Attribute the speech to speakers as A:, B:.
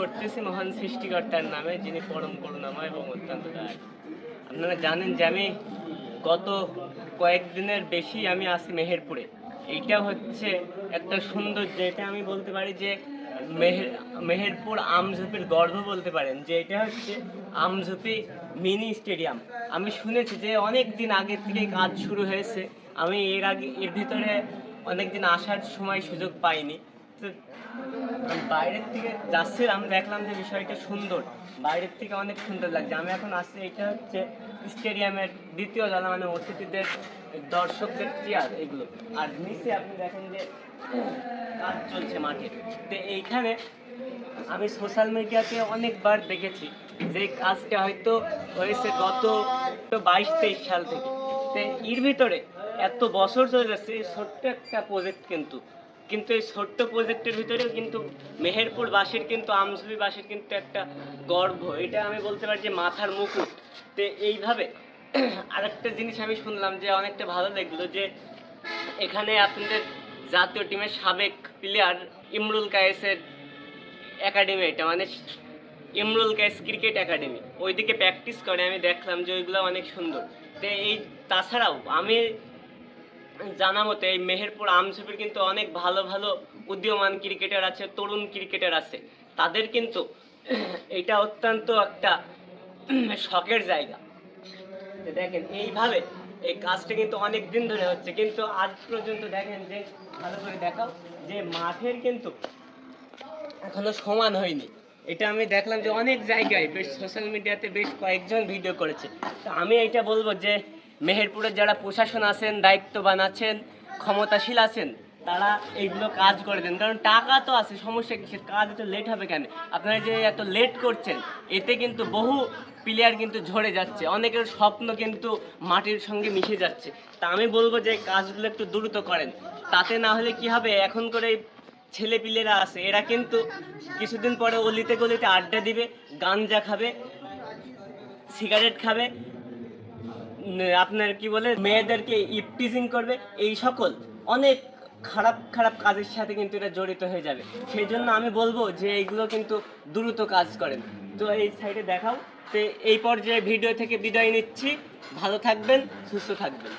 A: করতেছি মহান সৃষ্টিকর্তার নামে, যিনি পরম করুণাময় এবং অত্যন্ত দয়ালু। আপনারা জানেন যে আমি গত কয়েকদিনের বেশি আমি আছি মেহেরপুরে। এইটা হচ্ছে একটা সৌন্দর্য এটা আমি বলতে পারি যে মেহের, মেহেরপুর আমঝুপির গর্ভ বলতে পারেন, যে এটা হচ্ছে আমঝুপি মিনি স্টেডিয়াম। আমি শুনেছি যে অনেক দিন আগে থেকে কাজ শুরু হয়েছে। আমি এর আগে, এর ভিতরে অনেক দিন আসার সময় সুযোগ পাইনি। বাইরের থেকে যাচ্ছিলাম, দেখলাম যে বিষয়টা সুন্দর। বাইরের থেকে অনেক সুন্দর লাগছে। আমি এখন আসছি এটা হচ্ছে স্টেডিয়ামের দ্বিতীয় তলা মানে অতিথিদের, দর্শকদের চেয়ার এগুলো। আর নিচে আপনি দেখেন যে, কাজ চলছে মাঠে। তো এইখানে আমি সোশ্যাল মিডিয়াতে অনেকবার দেখেছি যে কাজটা হয়তো হয়েছে গত বাইশ তেইশ সাল থেকে। তো এর ভিতরে এত বছর চলে যাচ্ছে ছোট্ট একটা প্রজেক্ট কিন্তু। কিন্তু এই ছোট্ট প্রজেক্টের ভিতরেও কিন্তু মেহেরপুর বাসীর কিন্তু আমজুবি বাসীর কিন্তু একটা গর্ব। এটা আমি বলতে পারি যে মাথার মুকুট। তো এইভাবে আরেকটা জিনিস আমি শুনলাম যে অনেকটা ভালো লাগল যে এখানে আপনাদের জাতীয় টিমের সাবেক প্লেয়ার ইমরুল কায়েসের একাডেমি এটা মানে ইমরুল কায়েস ক্রিকেট একাডেমি ওইদিকে প্র্যাকটিস করে, আমি দেখলাম যে ওইগুলো অনেক সুন্দর। তো এই, তাছাড়াও আমি জানা মতে এই মেহেরপুর আমঝুপির কিন্তু অনেক ভালো ভালো উদীয়মান ক্রিকেটার আছে, তরুণ ক্রিকেটার আছে। তাদের কিন্তু এটা অত্যন্ত একটা শখের জায়গা। দেখেন, এইভাবে এই কাজটা কিন্তু অনেক দিন ধরে হচ্ছে। কিন্তু আজ পর্যন্ত দেখেন যে, ভালো করে দেখাও, যে মাঠের কিন্তু এখনও সমান হয়নি। এটা আমি দেখলাম যে অনেক জায়গায়, বেশ সোশ্যাল মিডিয়াতে বেশ কয়েকজন ভিডিও করেছে। তো আমি এটা বলব যে মেহেরপুরের যারা প্রশাসন আছেন, দায়িত্ববান আছেন, ক্ষমতাশীল আছেন, তারা এইগুলো কাজ করে দেন। কারণ টাকা তো আছে, সমস্যা কিসের কাজ এত লেট হবে কেন? আপনারা যে এত লেট করছেন, এতে কিন্তু বহু প্লেয়ার কিন্তু ঝরে যাচ্ছে। অনেকের স্বপ্ন কিন্তু মাটির সঙ্গে মিশে যাচ্ছে। তা আমি বলব যে কাজগুলো একটু দ্রুত করেন। তাতে না হলে কি হবে? এখন করে ছেলে পিলেরা আছে, এরা কিন্তু কিছুদিন পরে অলিতে গলিতে আড্ডা দিবে, গাঞ্জা খাবে, সিগারেট খাবে আপনার কি বলে, মেয়েদেরকে ইপটিজিং করবে, এই সকল অনেক খারাপ খারাপ কাজের সাথে কিন্তু এটা জড়িত হয়ে যাবে। সেই জন্য আমি বলব যে এইগুলো কিন্তু দ্রুত কাজ করেন। তো এই সাইডে দেখাও। তো এই পর্যায়ে ভিডিও থেকে বিদায় নিচ্ছি। ভালো থাকবেন, সুস্থ থাকবেন।